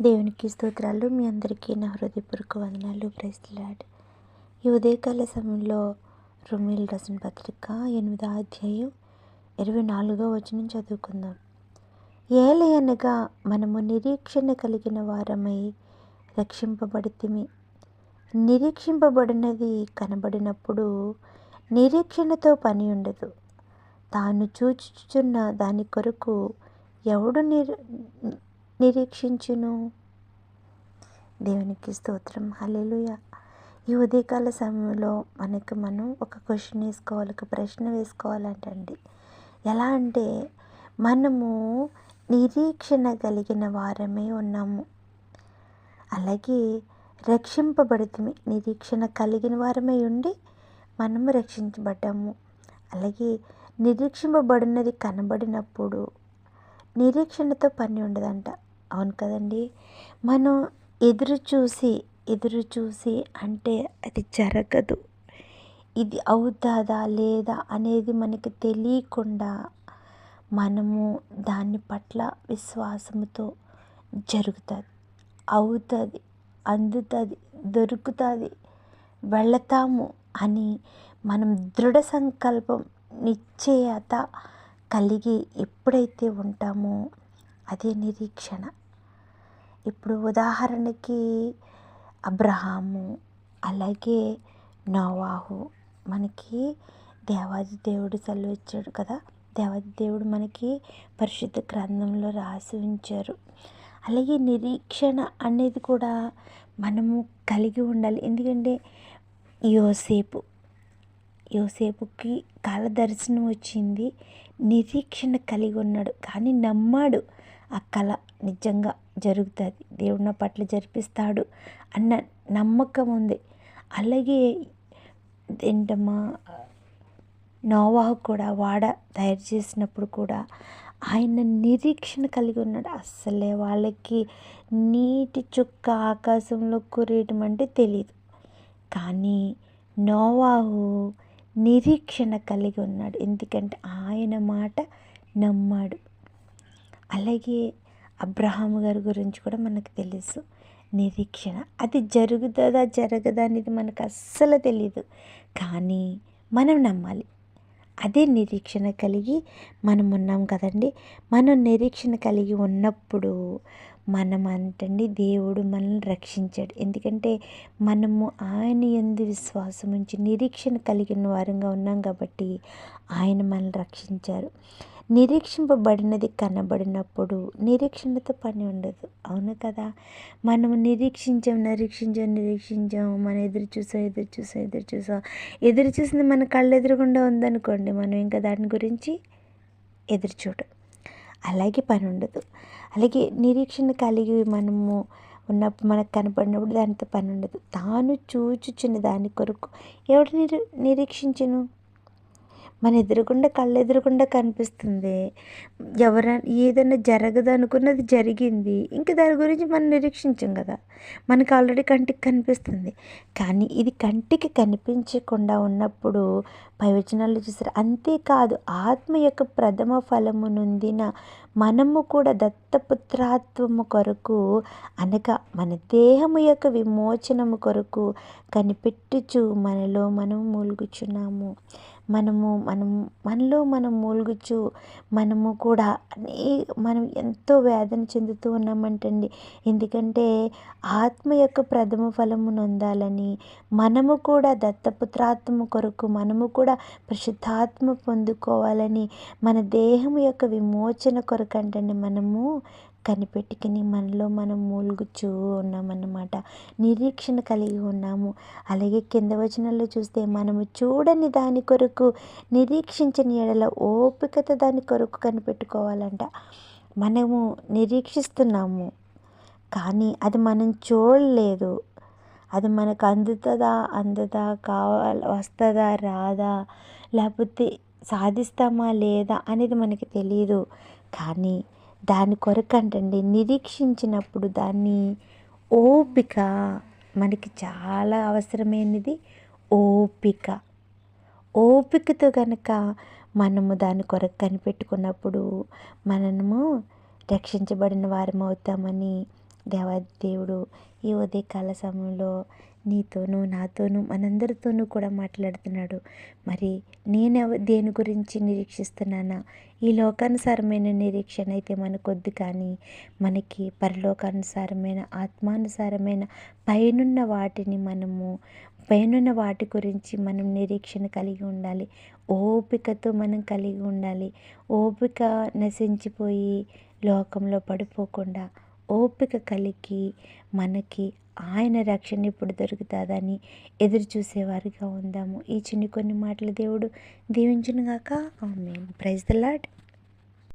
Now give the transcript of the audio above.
దేవునికి స్తోత్రాలు. మీ అందరికీ నా హృదయపూర్వక వందనాలు. ప్రైస్లాడ్ ఈ ఉదయకాల సమయంలో రొమేల్ రసన్ పత్రిక ఎనిమిదో అధ్యాయం ఇరవై నాలుగో వచనం చదువుకుందాం. ఏలయనగా మనము నిరీక్షణ కలిగిన వారమై రక్షింపబడితిమి. నిరీక్షింపబడినది కనబడినప్పుడు నిరీక్షణతో పని ఉండదు. తాను చూచుచున్న దాని కొరకు ఎవడు నిర్ నిరీక్షించును. దేవునికి స్తోత్రం. హల్లెలూయ. ఈ ఉదయకాల సమయంలో మనకు మనం ఒక క్వశ్చన్ వేసుకోవాలి ఒక ప్రశ్న వేసుకోవాలంటండి. ఎలా అంటే మనము నిరీక్షణ కలిగిన వారమే ఉన్నాము. అలాగే రక్షింపబడుతుంది నిరీక్షణ కలిగిన వారమై ఉండి మనము రక్షించబడ్డాము. అలాగే నిరీక్షింపబడినది కనబడినప్పుడు నిరీక్షణతో పని ఉండదంట. అవును కదండి. మనం ఎదురు చూసి ఎదురు చూసి అంటే అది జరగదు. ఇది అవుతుందా లేదా అనేది మనకి తెలియకుండా మనము దాని పట్ల విశ్వాసముతో జరుగుతుంది. అవుతుంది అందుతుంది దొరుకుతుంది వెళతాము అని మనం దృఢ సంకల్పం నిశ్చయత కలిగి ఎప్పుడైతే ఉంటామో అదే నిరీక్షణ. ఇప్పుడు ఉదాహరణకి అబ్రహాము అలాగే నోవాహు. మనకి దేవాది దేవుడు సెలవిచ్చాడు కదా? దేవాది దేవుడు మనకి పరిశుద్ధ గ్రంథంలో రాసి ఉంచారు. అలాగే నిరీక్షణ అనేది కూడా మనము కలిగి ఉండాలి. ఎందుకంటే యోసేపు యోసేపుకి కాల దర్శనం వచ్చింది. నిరీక్షణ కలిగి ఉన్నాడు. కానీ నమ్మాడు. ఆ కళ నిజంగా జరుగుతుంది. దేవుడు నా పట్ల జరిపిస్తాడు అన్న నమ్మకం ఉంది. అలాగే ఏంటమ్మా నోవాహు కూడా వాడ తయారు చేసినప్పుడు కూడా ఆయన నిరీక్షణ కలిగి ఉన్నాడు. అస్సలే వాళ్ళకి నీటి చుక్క ఆకాశంలో కురేయటం అంటే తెలియదు కానీ నోవాహు నిరీక్షణ కలిగి ఉన్నాడు. ఎందుకంటే ఆయన మాట నమ్మాడు. అలాగే అబ్రహాం గారి గురించి కూడా మనకు తెలుసు. నిరీక్షణ. అది జరుగుతుందా జరగదా అనేది మనకు అస్సలు తెలియదు కానీ మనం నమ్మాలి. అదే నిరీక్షణ కలిగి మనం ఉన్నాం కదండి. మనం నిరీక్షణ కలిగి ఉన్నప్పుడు మనం అంటండి దేవుడు మనల్ని రక్షించాడు. ఎందుకంటే మనము ఆయన ఎందు విశ్వాసం ఉంచి నిరీక్షణ కలిగిన వారంగా ఉన్నాం కాబట్టి ఆయన మనల్ని రక్షించారు. నిరీక్షింపబడినది కనబడినప్పుడు నిరీక్షణతో పని ఉండదు. అవును కదా? మనము నిరీక్షించాం నిరీక్షించాం నిరీక్షించాం. మనం ఎదురు చూసాం ఎదురు చూసాం ఎదురు చూసాం. ఎదురు చూసింది మన కళ్ళు ఎదురుగుండా ఉందనుకోండి మనం ఇంకా దాని గురించి ఎదురు చూడం అలాగే పని ఉండదు. అలాగే నిరీక్షణ కలిగి మనము ఉన్నప్పుడు మనకు కనపడినప్పుడు దానితో పని ఉండదు. తాను చూచుచున్న దాని కొరకు ఎవడు నిరీ నిరీక్షించను? మన ఎదురుగుండా కళ్ళు కనిపిస్తుంది. ఎవరైనా ఏదైనా జరగదు అనుకున్నది జరిగింది. ఇంకా దాని గురించి మనం నిరీక్షించాం కదా. మనకు ఆల్రెడీ కంటికి కనిపిస్తుంది. కానీ ఇది కంటికి కనిపించకుండా ఉన్నప్పుడు పైవచనాలు చూసారు? అంతేకాదు ఆత్మ యొక్క ప్రథమ ఫలము నొందిన మనము కూడా దత్తపుత్రాత్వము కొరకు అనగా మన దేహము యొక్క విమోచనము కొరకు కనిపెట్టుచు మనలో మనం మూలుగుచున్నాము. మనము మనం మనలో మనం మూలుగుచు మనము కూడా అనే మనం ఎంతో వేదన చెందుతూ ఉన్నామంటండి. ఎందుకంటే ఆత్మ యొక్క ప్రథమ ఫలము నొందాలని మనము కూడా దత్తపుత్రాత్మ కొరకు మనము కూడా పరిశుద్ధాత్మ పొందుకోవాలని మన దేహం యొక్క విమోచన కొరకు అంటండి మనము కనిపెట్టుకుని మనలో మనం మూలుగుచూ ఉన్నామన్నమాట. నిరీక్షణ కలిగి ఉన్నాము. అలాగే కింద వచనంలో చూస్తే మనము చూడని దాని కొరకు నిరీక్షించని ఎడల ఓపికత దాని కొరకు కనిపెట్టుకోవాలంట. మనము నిరీక్షిస్తున్నాము కానీ అది మనం చూడలేదు. అది మనకు అందుతుందా అందదా కావాలి వస్తుందా రాదా లేకపోతే సాధిస్తామా లేదా అనేది మనకి తెలియదు కానీ దాని కొరకు అంటండి నిరీక్షించినప్పుడు దాన్ని ఓపిక మనకి చాలా అవసరమైనది. ఓపిక. ఓపికతో కనుక మనము దాని కొరకు కనిపెట్టుకున్నప్పుడు మనము రక్షించబడిన వారం అవుతామని దేవాది దేవుడు ఈ ఉదయకాల సమయంలో నీతోనూ నాతోనూ మనందరితోనూ కూడా మాట్లాడుతున్నాడు. మరి నేను దేని గురించి నిరీక్షిస్తున్నానా? ఈ లోకానుసారమైన నిరీక్షణ అయితే మనకొద్దు కానీ మనకి పరలోకానుసారమైన ఆత్మానుసారమైన పైనున్న వాటిని మనము పైనున్న వాటి గురించి మనం నిరీక్షణ కలిగి ఉండాలి. ఓపికతో మనం కలిగి ఉండాలి. ఓపిక నశించిపోయి లోకంలో పడిపోకుండా ఓపిక కలిగి మనకి ఆయన రక్షణ ఇప్పుడు దొరుకుతుందని ఎదురు చూసేవారిగా ఉందాము. ఈ చిన్ని కొన్ని మాటలు దేవుడు దీవించునుగాక. ఆమె ప్రైజ్ ద లాడ్